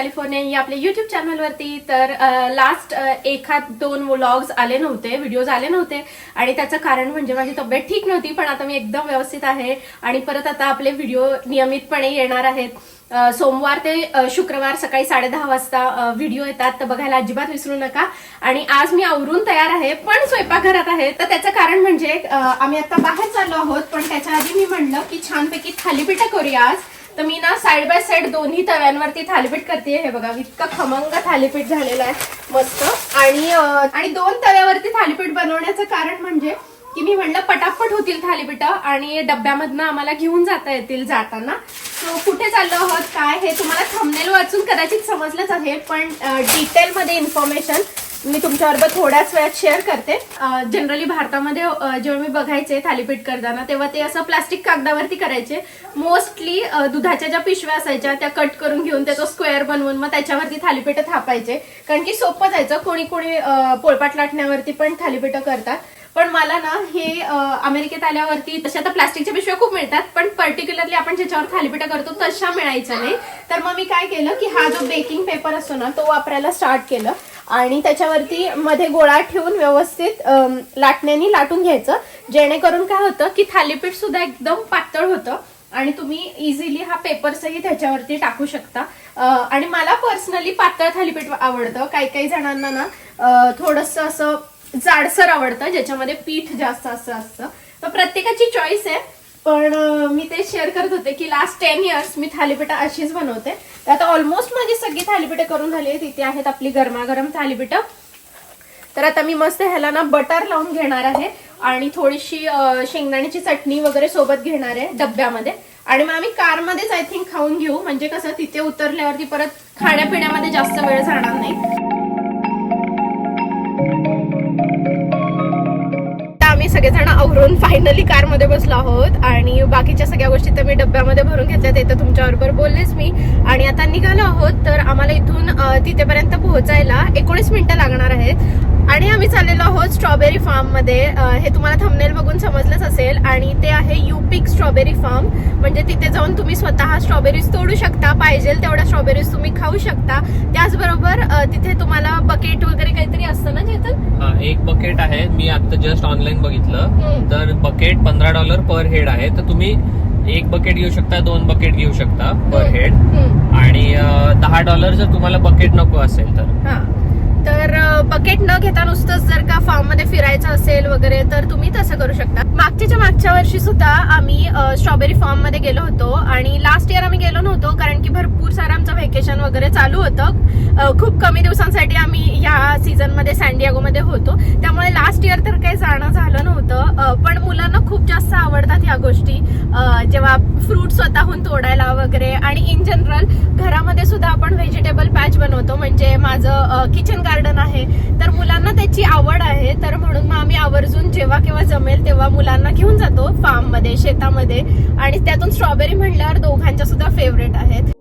California या आपल्या YouTube चॅनलवरती तर लास्ट एखाद दोन व्लॉग्स आले नव्हते व्हिडिओज आले नव्हते. आणि त्याचं कारण म्हणजे माझी तब्येत ठीक नव्हती पण आता मी एकदम व्यवस्थित आहे. आणि परत आता आपले व्हिडिओ नियमितपणे येणार आहेत. सोमवार ते शुक्रवार सकाळी साडे दहा वाजता व्हिडिओ येतात. तर बघायला अजिबात विसरू नका. आणि आज मी आवरून तयार आहे पण स्वयंपाकघरात आहे. तर त्याचं कारण म्हणजे आम्ही आता बाहेर चाललो आहोत पण त्याच्या आधी मी म्हणलं की छानपैकी थालीपीठ करूया आज. तर मी ना साईड बाय साईड दोन्ही तव्यांवरती थालीपीठ करते. हे बघा इतका खमंग थालीपीठ झालेला आहे मस्त. आणि आणि दोन तव्यावरती थालीपीठ बनवण्याचं कारण म्हणजे की मी म्हणलं पटापट होतील थालीपीठ आणि डब्यामधनं आम्हाला घेऊन जाता येतील जाताना. सो कुठे चाललो आहोत काय हे तुम्हाला थंबनेल वाचून कदाचित समजलंच आहे पण डिटेलमध्ये इन्फॉर्मेशन मी तुमच्याबरोबर थोड्याच वेळात शेअर करते. जनरली भारतामध्ये जेव्हा मी बघायचे थालीपीठ करताना तेव्हा ते असं प्लास्टिक कागदावरती करायचे. मोस्टली दुधाच्या ज्या पिशव्या असायच्या त्या कट करून घेऊन त्याचा स्क्वेअर बनवून मग त्याच्यावरती थालीपीठ थापायचे. कारण की सोपं जायचं कोणी कोणी पोळपाट लाटण्यावरती पण थालीपीठ करतात. पण मला ना हे अमेरिकेत आल्यावरती तशा तर प्लास्टिकच्या पिशव्या खूप मिळतात पण पर्टिक्युलरली आपण ज्याच्यावर थालीपीठ करतो तशा मिळायच्या नाही. तर मग मी काय केलं की हा जो बेकिंग पेपर असतो ना तो वापरायला स्टार्ट केलं. आणि त्याच्यावरती मध्ये गोळा ठेवून व्यवस्थित लाटण्याने लाटून घ्यायचं. जेणेकरून काय होतं की थालीपीठ सुद्धा एकदम पातळ होतं आणि तुम्ही इझिली हा पेपर्सही त्याच्यावरती टाकू शकता. आणि मला पर्सनली पातळ थालीपीठ आवडतं. काही काही जणांना ना थोडस असं जाडसर आवडतं ज्याच्यामध्ये पीठ जास्त असं असतं. तर प्रत्येकाची चॉईस आहे. पण मी ते शेअर करत होते की लास्ट टेन इयर्स मी थालीपीठ अशीच बनवते. तर आता ऑलमोस्ट माझी सगळी थालीपीठं करून झाली आहेत. इथे आहेत आपली गरमागरम थालीपीठं. तर आता मी मस्त ह्याला ना बटर लावून घेणार आहे आणि थोडीशी शेंगदाण्याची चटणी वगैरे सोबत घेणार आहे डब्यामध्ये. आणि मग आम्ही कारमध्येच आय थिंक खाऊन घेऊ. म्हणजे कसं तिथे उतरल्यावरती परत खाण्यापिण्यामध्ये जास्त वेळ जाणार नाही. आम्ही सगळेजण आवरून फायनली कारमध्ये बसलो आहोत. आणि बाकीच्या सगळ्या गोष्टी तर मी डब्यामध्ये भरून घेतल्या ते तर तुमच्याबरोबर बोललेच मी. आणि आता निघालो आहोत तर आम्हाला इथून तिथेपर्यंत पोहोचायला एकोणीस मिनिटं लागणार आहेत. आणि आम्ही चाललेलो आहोत स्ट्रॉबेरी फार्ममध्ये. हे तुम्हाला थंबनेल बघून समजलंच असेल. आणि ते आहे युपिक स्ट्रॉबेरी फार्म म्हणजे तिथे जाऊन तुम्ही स्वतः स्ट्रॉबेरीज तोडू शकता. पाहिजे तेवढ्या स्ट्रॉबेरीज तुम्ही खाऊ शकता. त्याचबरोबर तिथे तुम्हाला बकेट वगैरे काहीतरी असतं ना चेतन हा एक बकेट आहे. मी आता जस्ट ऑनलाईन बघितलं. तर बकेट पंधरा डॉलर पर हेड आहे. तर तुम्ही एक बकेट घेऊ शकता दोन बकेट घेऊ शकता पर हेड. आणि दहा डॉलर जर तुम्हाला बकेट नको असेल तर. तर बकेट न घेता नुसतंच जर का फार्ममध्ये फिरायचं असेल वगैरे तर तुम्ही तसं करू शकता. मागच्याच्या मागच्या वर्षी सुद्धा आम्ही स्ट्रॉबेरी फार्ममध्ये गेलो होतो आणि लास्ट इयर आम्ही गेलो नव्हतो कारण की भरपूर सारं आमचं व्हेकेशन वगैरे चालू होतं. खूप कमी दिवसांसाठी आम्ही या सीझनमध्ये सँडियागो मध्ये होतो. त्यामुळे लास्ट इयर तर काही जाणं झालं नव्हतं अ, पण मुलांना खूप असतात ह्या गोष्टी. जेव्हा फ्रूट स्वतःहून तोडायला वगैरे आणि इन जनरल घरामध्ये सुद्धा आपण व्हेजिटेबल पॅच बनवतो. म्हणजे माझं किचन गार्डन आहे. तर मुलांना त्याची आवड आहे. तर म्हणून मग आम्ही आवर्जून जेव्हा केव्हा जमेल तेव्हा मुलांना घेऊन जातो फार्ममध्ये शेतामध्ये. आणि त्यातून स्ट्रॉबेरी म्हणल्यावर दोघांच्या सुद्धा फेवरेट आहेत.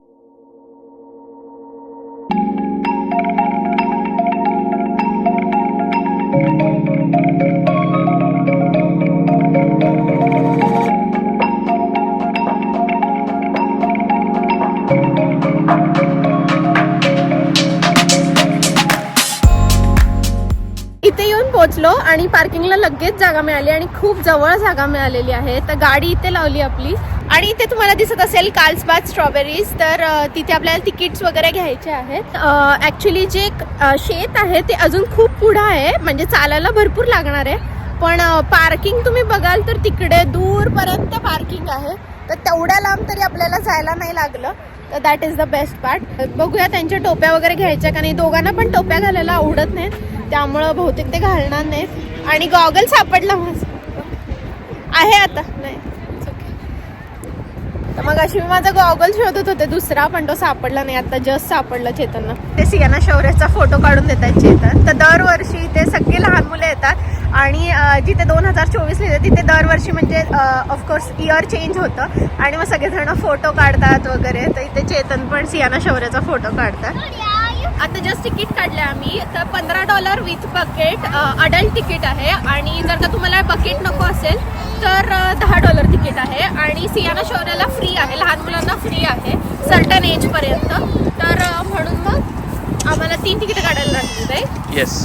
इथे येऊन पोहोचलो आणि पार्किंगला लगेच जागा मिळाली आणि खूप जवळ जागा मिळालेली आहे. तर गाडी इथे लावली आपली. आणि इथे तुम्हाला दिसत असेल कार्ल्सबाद स्ट्रॉबेरीज तर तिथे आपल्याला तिकीट्स वगैरे घ्यायचे आहेत. ॲक्च्युली जे शेत आहे ते अजून खूप पुढं आहे. म्हणजे चालायला भरपूर लागणार आहे. पण पार्किंग तुम्ही बघाल तर तिकडे दूरपर्यंत पार्किंग आहे. तर तेवढ्या लांब तरी आपल्याला जायला नाही लागलं. तर that is the best part बघूया त्यांच्या टोप्या वगैरे घ्यायच्या का नाही. दोघांना पण टोप्या घालायला आवडत नाहीत. त्यामुळं बहुतेक ते घालणार नाहीत. आणि गॉगल सापडला माझा. आहे आता. नाही. तर मग अशी मी माझा गॉगल शोधत होते. दुसरा पण तो सापडला नाही. आता जस्ट सापडला चेतनला. ते सियाना शौर्याचा फोटो काढून देतात चेतन. तर दरवर्षी ते सगळे लहान मुलं येतात. आणि जिथे दोन हजार चोवीस लिहिलं तिथे दरवर्षी म्हणजे ऑफकोर्स इयर चेंज होतं. आणि मग सगळेजण फोटो काढतात वगैरे. तर इथे चेतन पण सियाना शौर्याचा फोटो काढतात. आता जस्ट तिकीट काढले आम्ही. तर पंधरा dollar with bucket adult ticket आहे. आणि जर का तुम्हाला बकेट नको असेल तर दहा डॉलर तिकीट आहे. आणि सियाना शौर्याला फ्री आहे. लहान मुलांना फ्री आहे. सर्टन एजपर्यंत तर म्हणून मग आम्हाला तीन तिकीट काढायला लागली येस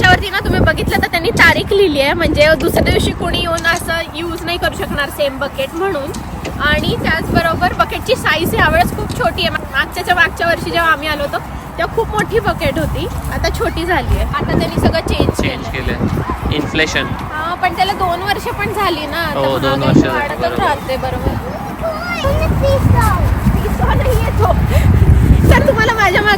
त्याच्यावरती ना तुम्ही बघितलं तर त्यांनी तारीख लिहिली आहे. म्हणजे दुसऱ्या दिवशी कोणी येऊन असं यूज नाही करू शकणार सेम बकेट म्हणून. आणि त्याचबरोबर बकेटची साईज यावेळेस खूप छोटी आहे. मागच्याच्या मागच्या वर्षी जेव्हा आम्ही आलो होतो तेव्हा खूप मोठी बकेट होती. आता छोटी झाली आहे. आता त्यांनी सगळं चेंज चेंज केलं इन्फ्लेशन हा पण त्याला दोन वर्ष पण झाली ना. आता हो, दोन वर्ष. राहते बरोबर पिस्ता नाही येतो तर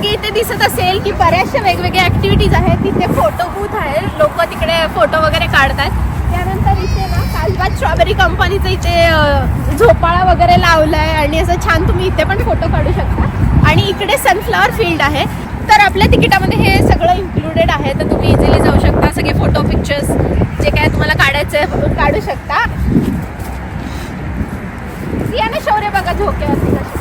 की मागे इथे दिसत असेल की बऱ्याचशा वेगवेगळ्या ऍक्टिव्हिटीज आहेत. तिथे फोटो बूथ आहे. लोक तिकडे फोटो वगैरे काढतात. त्यानंतर इथे ना कालबाद स्ट्रॉबेरी कंपनीचं इथे झोपाळा वगैरे लावलाय. आणि असं छान तुम्ही इथे पण फोटो काढू शकता. आणि इकडे सनफ्लॉवर फील्ड आहे. तर आपल्या तिकिटामध्ये हे सगळं इन्क्लुडेड आहे. तर तुम्ही इझिली जाऊ शकता. सगळे फोटो पिक्चर्स जे काय तुम्हाला काढायचे काढू शकता. या ना शौर्य बघा झोके कशी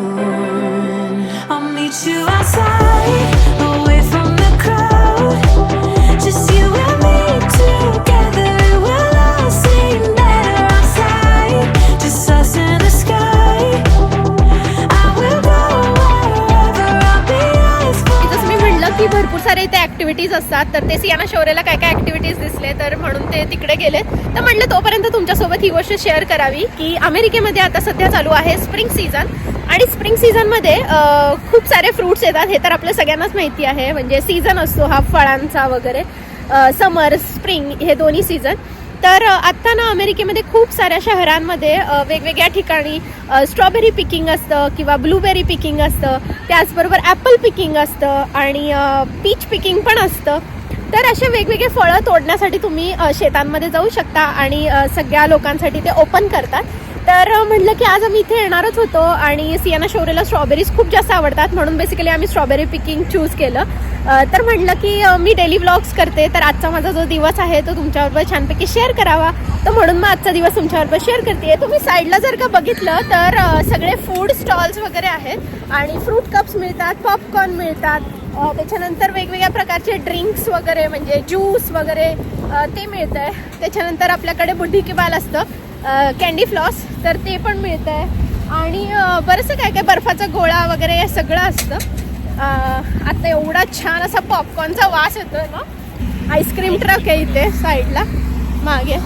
सारे इथे ऍक्टिव्हिटीज असतात. तर ते सियाना शौर्यला काय काय ऍक्टिव्हिटीज दिसले तर म्हणून ते तिकडे गेले तर म्हणलं तोपर्यंत तुमच्यासोबत ही गोष्ट शेअर करावी की अमेरिकेमध्ये आता सध्या चालू आहे स्प्रिंग सीझन आणि स्प्रिंग सीझनमध्ये खूप सारे फ्रुट्स येतात. हे तर आपल्या सगळ्यांनाच माहिती आहे. म्हणजे सीझन असतो हा फळांचा वगैरे. समर स्प्रिंग हे दोन्ही सीझन तर आत्ता ना अमेरिकेमध्ये खूप साऱ्या शहरांमध्ये वेगवेगळ्या ठिकाणी स्ट्रॉबेरी पिकिंग असतं किंवा ब्लूबेरी पिकिंग असतं त्याचबरोबर ॲपल पिकिंग असतं आणि पीच पिकिंग पण असतं. तर असे वेगवेगळे फळं तोडण्यासाठी तुम्ही शेतांमध्ये जाऊ शकता आणि सगळ्या लोकांसाठी ते ओपन करतात. तर म्हटलं की आज आम्ही इथे येणारच होतो आणि सियाना शोरेला स्ट्रॉबेरीज खूप जास्त आवडतात म्हणून बेसिकली आम्ही स्ट्रॉबेरी पिकिंग चूज केलं. तर म्हटलं की मी डेली ब्लॉग्स करते तर आजचा माझा जो दिवस आहे तो तुमच्याबरोबर छानपैकी शेअर करावा. तर म्हणून मग आजचा दिवस तुमच्याबरोबर शेअर करते तुम्ही साईडला जर का बघितलं तर सगळे फूड स्टॉल्स वगैरे आहेत आणि फ्रूट कप्स मिळतात पॉपकॉर्न मिळतात. त्याच्यानंतर वेगवेगळ्या प्रकारचे ड्रिंक्स वगैरे म्हणजे ज्यूस वगैरे ते मिळतं आहे त्याच्यानंतर आपल्याकडे बुढी बाल असतं कॅन्डी फ्लॉस तर ते पण मिळतं आहे आणि अ, बरंचसं काय काय बर्फाचा गोळा वगैरे हे सगळं असतं. आता एवढा छान असा पॉपकॉर्नचा वास येतोय ना आईस्क्रीम ट्रक आहे इथे साईडला मागे.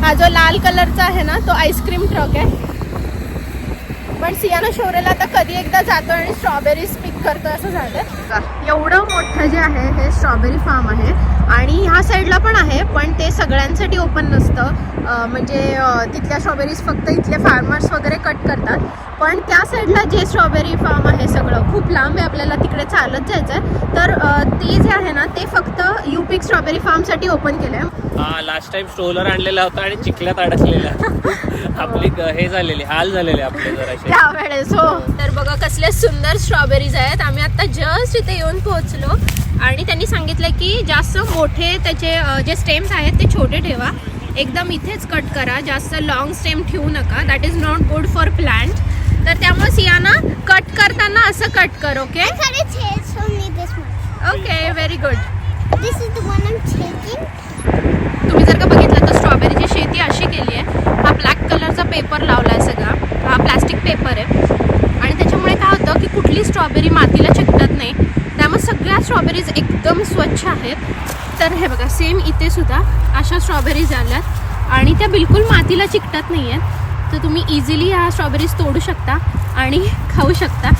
हा जो लाल कलरचा आहे ना तो आईस्क्रीम ट्रक आहे. पण सियाना शोरेला आता कधी एकदा जातो आणि स्ट्रॉबेरीज पिक करतो असं झालं एवढं मोठं जे आहे हे स्ट्रॉबेरी फार्म आहे. आणि ह्या साईडला पण आहे पण ते सगळ्यांसाठी ओपन नसतं. म्हणजे तिथल्या स्ट्रॉबेरीज फक्त इथले फार्मर्स वगैरे कट करतात. पण त्या साईडला जे स्ट्रॉबेरी फार्म आहे सगळं खूप लांब आहे आपल्याला तिकडे चालत जायचं आहे तर ते जे आहे ना ते फक्त युपिक स्ट्रॉबेरी फार्मसाठी ओपन केलं आहे हा लास्ट टाइम स्ट्रोलर आणलेला होता आणि चिखल्यात अडकलेला. आपली ग- हे झालेली हाल झालेले आपले जराशे. त्यावेळेस हो. तर बघा कसले सुंदर स्ट्रॉबेरीज आहेत. आम्ही आता जस्ट इथे येऊन पोहोचलो. आणि त्यांनी सांगितलं की जास्त मोठे त्याचे अ, जे स्टेम्स आहेत ते छोटे ठेवा. एकदम इथेच कट करा. जास्त लॉंग स्टेम ठेवू नका. That is not good for plant तर त्यामुळे सियाना कट करताना असं कट कर okay its hairs only this much. Okay very good This is the one I'm taking. तुम्ही जर का बघितलं तर स्ट्रॉबेरीची शेती अशी केली आहे. हा ब्लॅक कलरचा पेपर लावला आहे सगळा. हा प्लॅस्टिक पेपर आहे. आणि त्याच्यामुळे काय होतं की कुठली स्ट्रॉबेरी मातीला चिकटत नाही. त्यामुळे सगळ्या स्ट्रॉबेरीज एकदम स्वच्छ आहेत. तर हे बघा सेम इथे सुद्धा अशा स्ट्रॉबेरीज आल्यात. आणि त्या बिलकुल मातीला चिकटत नाही आहेत तर तुम्ही इझिली ह्या स्ट्रॉबेरीज तोडू शकता आणि खाऊ शकता.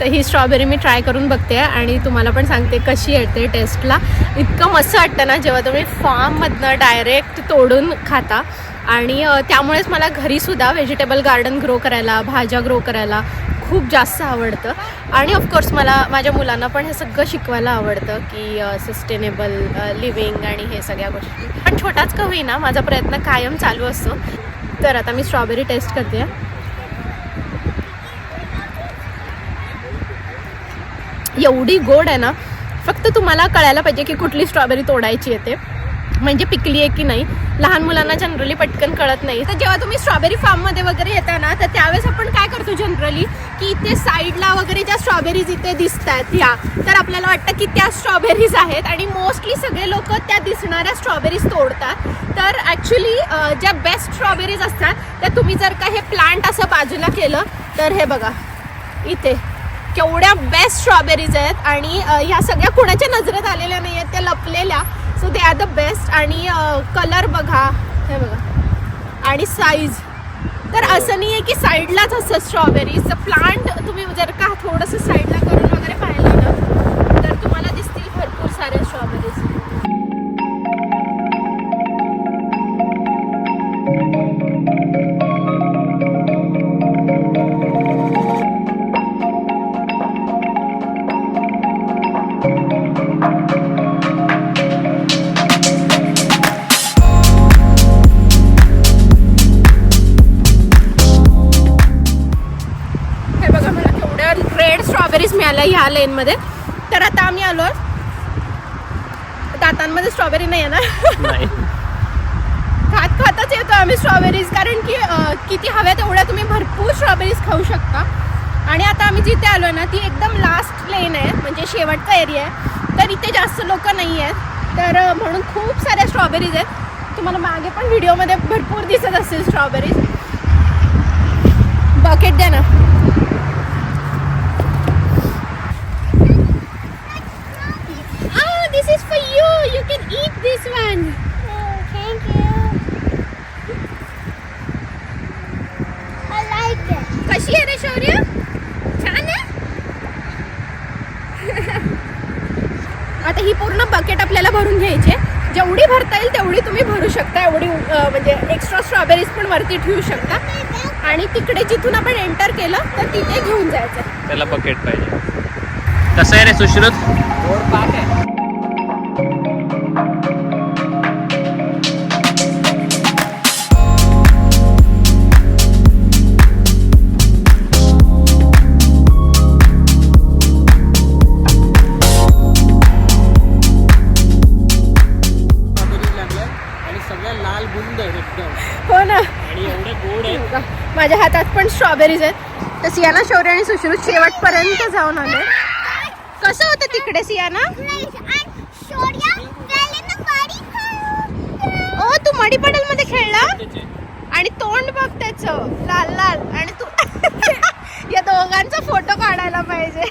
तर ही स्ट्रॉबेरी मी ट्राय करून बघते आणि तुम्हाला पण सांगते कशी येते टेस्टला इतकं मस्त वाटतं ना जेव्हा तुम्ही फार्ममधनं डायरेक्ट तोडून खाता. आणि त्यामुळेच मला घरीसुद्धा व्हेजिटेबल गार्डन ग्रो करायला भाज्या ग्रो करायला खूप जास्त आवडतं. आणि ऑफकोर्स मला माझ्या मुलांना पण हे सगळं शिकवायला आवडतं की सस्टेनेबल लिव्हिंग आणि हे सगळ्या गोष्टी. पण छोटाच का होईना माझा प्रयत्न कायम चालू असतो. तर आता मी स्ट्रॉबेरी टेस्ट करते. एवढी गोड आहे ना फक्त तुम्हाला कळायला पाहिजे की कुठली स्ट्रॉबेरी तोडायची येते म्हणजे पिकली आहे की नाही. लहान मुलांना जनरली पटकन कळत नाही. तर जेव्हा तुम्ही स्ट्रॉबेरी फार्ममध्ये वगैरे येता ना तर त्यावेळेस आपण काय करतो जनरली की इथे साईडला वगैरे ज्या स्ट्रॉबेरीज इथे दिसत आहेत ह्या तर आपल्याला वाटतं की त्या स्ट्रॉबेरीज आहेत आणि मोस्टली सगळे लोक त्या दिसणाऱ्या स्ट्रॉबेरीज तोडतात. तर ॲक्च्युली ज्या बेस्ट स्ट्रॉबेरीज असतात त्या तुम्ही जर का हे प्लांट असं बाजूला केलं तर हे बघा इथे. केवढ्या बेस्ट स्ट्रॉबेरीज आहेत आणि ह्या सगळ्या कुणाच्या नजरेत आलेल्या नाही आहेत त्या लपलेल्या. So they are the best आणि कलर बघा. हे बघा. आणि साईज तर असं नाही आहे की साईडलाच असतं स्ट्रॉबेरीज प्लांट तुम्ही जर का थोडंसं साईडला करून वगैरे पाहिलं ना तर तुम्हाला दिसतील भरपूर साऱ्या स्ट्रॉबेरीज लेनमध्ये तर आता आम्ही आलो दातांमध्ये स्ट्रॉबेरी नाही आहे ना नाही. खात खातच येतो आम्ही स्ट्रॉबेरीज कारण की किती हव्या तेवढ्या तुम्ही भरपूर स्ट्रॉबेरीज खाऊ शकता. आणि आता आम्ही जिथे आलो ना ती एकदम लास्ट लेन आहे. म्हणजे शेवटचा एरिया आहे. तर इथे जास्त लोक नाही आहेत. तर म्हणून खूप साऱ्या स्ट्रॉबेरीज आहेत. तुम्हाला मागे पण व्हिडिओमध्ये भरपूर दिसत असतील स्ट्रॉबेरीज बकेट द्या ना Oh, this is for you. You can eat this one. Oh, thank you. I like it. कशी आहे रे शौर्य छान आहे आता ही पूर्ण बकेट आपल्याला भरून घ्यायची आहे. जेवढी भरता येईल तेवढी तुम्ही भरू शकता एवढी अं, म्हणजे एक्स्ट्रा स्ट्रॉबेरीज पण वरती ठेवू शकता आणि तिकडे जिथून आपण एंटर केलं तर तिथे घेऊन जायचं त्याला बकेट पाहिजे कसं आहे रे सुश्रुत आणि माझ्या हातात पण स्ट्रॉबेरीज आहेत. तर सियाना शौर्य आणि सुश्रुत शेवटपर्यंत जाऊन आले. कसं होतं तिकडे सियाना. ओ तू मडी पडेल मध्ये खेळला. आणि तोंड बघ त्याच. लाल लाल. आणि तू या दोघांचा फोटो काढायला पाहिजे.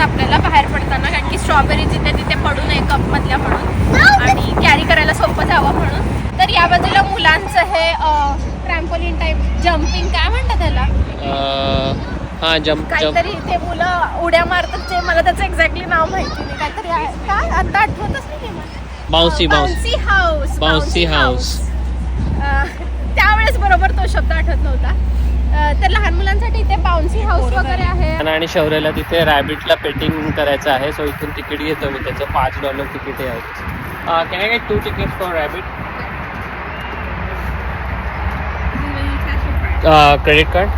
बॅग्स देतात आपल्याला बाहेर पडताना कारण की स्ट्रॉबेरी जिथे तिथे पडू नये कप मधल्या म्हणून. आणि कॅरी करायला सोपं जावं म्हणून. तर या बाजूला मुलांचं हे ट्रॅम्पोलिन टाईप जम्पिंग काय म्हणतात त्याला? हा जम्प काहीतरी ते मुलं उड्या मारतात ते मला त्याचं एक्झॅक्टली नाव माहिती नाही. काहीतरी. काय? आता आठवतच नाही ते मला. Bouncy bounce bouncy house bouncy house त्यावेळेस बरोबर तो शब्द आठवत नव्हता. तर लहान मुलांसाठी ते बाउन्सी हाऊस वगैरे आहे. आणि शौर्याला तिथे रॅबिटला पेटिंग करायचं आहे. सो इथून तिकीट घेतो मी. त्याचं पाच डॉलर तिकीट आहे. Can I get two ticket for rabbit credit card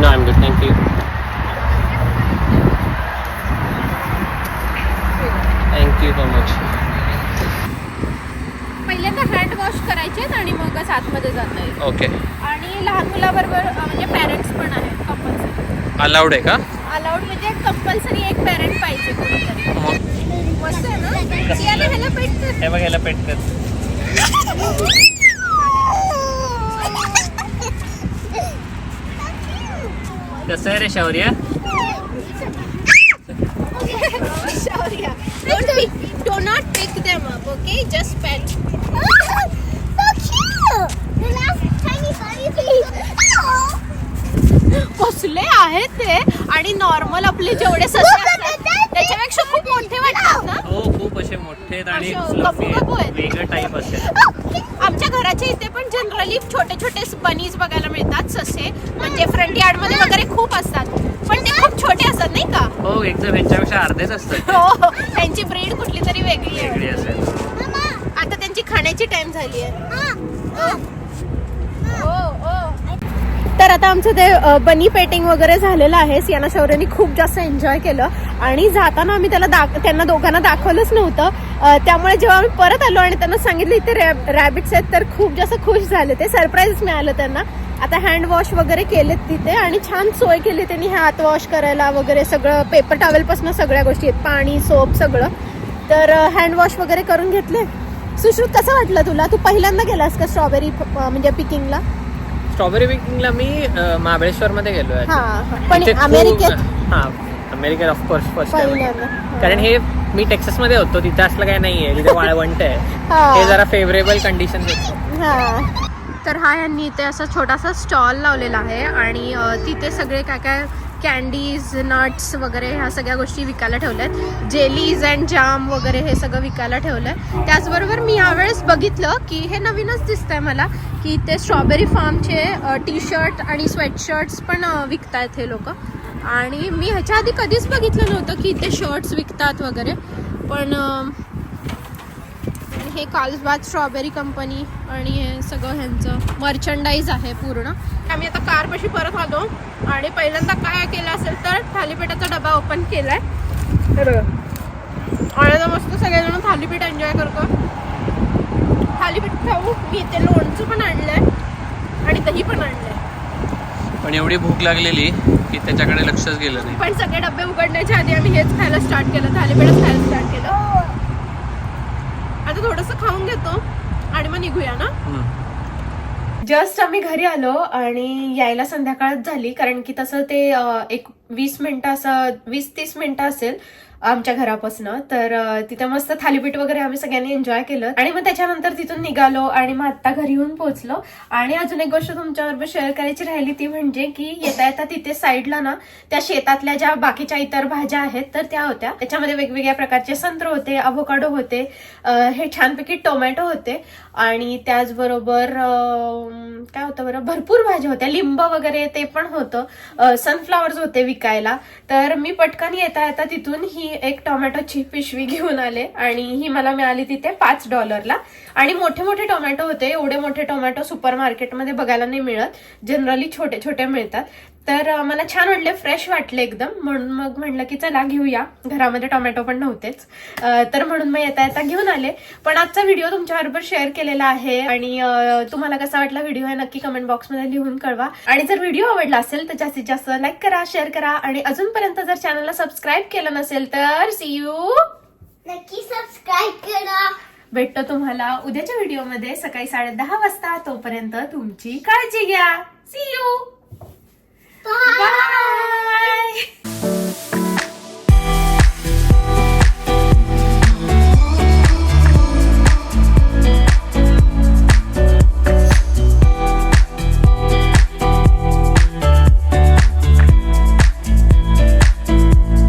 no I am good thank you thank you so much पहिल्यांदा हँड वॉश करायचे आणि मगच आतमध्ये जाता येईल. ओके आणि लहान मुलाबरोबर म्हणजे पॅरेंट्स पण आहेत कंपल्सरी अलाउड आहे का? अलाउड म्हणजे कंपल्सरी एक पॅरेंट पाहिजे कोणीतरी. मग? मस्त आहे ना? सियाला ह्याला पेट कर हे बघ याला पेट कर कसं आहे रे शौर्य? आहेत ते आणि नॉर्मल आपले जेवढे ससे असतात त्याच्यापेक्षा खूप मोठे वाटतात ना? हो खूप असे मोठे आहेत आणि असे fluffy आहेत. गप्पू-गप्पू आहेत. वेगळं टाईप असेल आमच्या घराच्या इथे पण जनरली छोटे छोटे बनीज बघायला मिळतात ससे. म्हणजे फ्रंट यार्डमध्ये वगैरे खूप असतात. पण ते खूप छोटे असतात नाही का? हो एकदम. ह्यांच्यापेक्षा अर्धेच असतात हो हो. त्यांची ब्रीड कुठली तरी वेगळी आहे. वेगळी असेल. आता त्यांची खाण्याची टाइम झाली आहे. तर आता आमचं ते बनी पेटिंग वगैरे झालेलं आहे. सियाना शौर्यनी खूप जास्त एन्जॉय केलं. आणि जाताना आम्ही त्याला दाख त्यांना दोघांना दाखवलंच नव्हतं. त्यामुळे जेव्हा आम्ही परत आलो आणि त्यांना सांगितलं इथे रॅबिट्स आहेत तर खूप जास्त खुश झाले ते. सरप्राईज मिळालं त्यांना. आता हँड वॉश वगैरे केलेत तिथे आणि छान सोय केली त्यांनी हात वॉश करायला वगैरे सगळं. पेपर टॉवेलपासून सगळ्या गोष्टी आहेत. पाणी सोप सगळं. तर हँड वॉश वगैरे करून घेतले. सुश्रुत कसं वाटलं तुला? तू पहिल्यांदा गेलास का स्ट्रॉबेरी म्हणजे पिकिंगला स्ट्रॉबेरी बेकिंगला मी महाबळेश्वर मध्ये गेलो आहे. हा अमेरिकेत? हा ऑफकोर्स फर्स्ट कारण हे मी टेक्सासमध्ये होतो तिथे असलं काही नाहीये तिथे वाळवंट आहे. हा. हे जरा फेवरेबल कंडिशन होतं हा. तर हा यांनी इथे असा छोटासा स्टॉल लावलेला आहे आणि तिथे सगळे काय काय कॅन्डीज नट्स वगैरे ह्या सगळ्या गोष्टी विकायला ठेवल्यात. जेलीज अँड जाम वगैरे हे सगळं विकायला ठेवलं आहे त्याचबरोबर मी यावेळेस बघितलं की हे नवीनच दिसतंय मला की ते स्ट्रॉबेरी फार्मचे टी शर्ट आणि स्वेटशर्ट्स पण विकत आहेत हे लोक. आणि मी ह्याच्या आधी कधीच बघितलं नव्हतं की इथे शर्ट्स विकतात वगैरे. पण हे कालबाद स्ट्रॉबेरी कंपनी आणि हे सगळं ह्यांचं मर्चंडाईज आहे पूर्ण. आम्ही आता कारपाशी परत आलो आणि पहिल्यांदा काय केलं असेल तर थालीपीठाचा डबा ओपन केलाय. हे बघा. आणि आता मस्त सगळेजण थालीपीठ एन्जॉय करतो. थालीपीठ खाऊ. मी इथे लोणचं पण आणलंय आणि दही पण आणलंय. पण एवढी भूक लागलेली की त्याच्याकडे लक्षच गेलं नाही. पण सगळे डबे उघडण्याच्या आधी आम्ही हेच खायला स्टार्ट केलं. थालीपीठच खायला स्टार्ट केलं. आता थोडंसं खाऊन घेतो आणि मग निघूया ना. जस्ट आम्ही घरी आलो आणि यायला संध्याकाळच झाली कारण की तसं ते एक वीस मिनिटं असं वीस तीस मिनिटं असेल आमच्या घरापासनं. तर तिथं तिथे मस्त थालीपीठ वगैरे आम्ही सगळ्यांनी एन्जॉय केलं. आणि मग त्याच्यानंतर तिथून निघालो आणि मग आत्ता घरी येऊन पोहोचलो. आणि अजून एक गोष्ट तुमच्याबरोबर शेअर करायची राहिली ती म्हणजे की येता येता तिथे साईडला ना त्या शेतातल्या ज्या बाकीच्या इतर भाज्या आहेत तर त्या होत्या. त्याच्यामध्ये वेगवेगळ्या प्रकारचे संत्र होते अव्होकाडो होते हे छानपैकी टोमॅटो होते. आणि त्याचबरोबर काय होतं बरं भरपूर भाज्या होत्या. लिंब वगैरे ते पण होतं. सनफ्लावर्स होते विकायला. तर मी पटकन येता येता तिथून ही एक टोमॅटोची पिशवी घेऊन आले आणि ही मला मिळाली तिथे पाच डॉलरला. आणि मोठे मोठे टोमॅटो होते एवढे मोठे टोमॅटो सुपर मार्केटमध्ये बघायला नाही मिळत. जनरली छोटे छोटे मिळतात. तर मला छान वाटले फ्रेश वाटले एकदम. म्हणून मग म्हणलं की चला घेऊया. घरामध्ये टोमॅटो पण नव्हतेच. तर म्हणून मग येता येता घेऊन आले. पण आजचा व्हिडिओ तुमच्याबरोबर शेअर केलेला आहे. आणि तुम्हाला कसा वाटला व्हिडिओ हे नक्की कमेंट बॉक्समध्ये लिहून कळवा. आणि जर व्हिडिओ आवडला असेल तर जास्तीत जास्त लाईक करा शेअर करा. आणि अजूनपर्यंत जर चॅनलला सबस्क्राईब केलं नसेल तर सी यू नक्की सबस्क्राईब करा. भेटतो तुम्हाला उद्याच्या व्हिडिओमध्ये सकाळी साडे दहा वाजता. तोपर्यंत तुमची काळजी घ्या. C you bye bye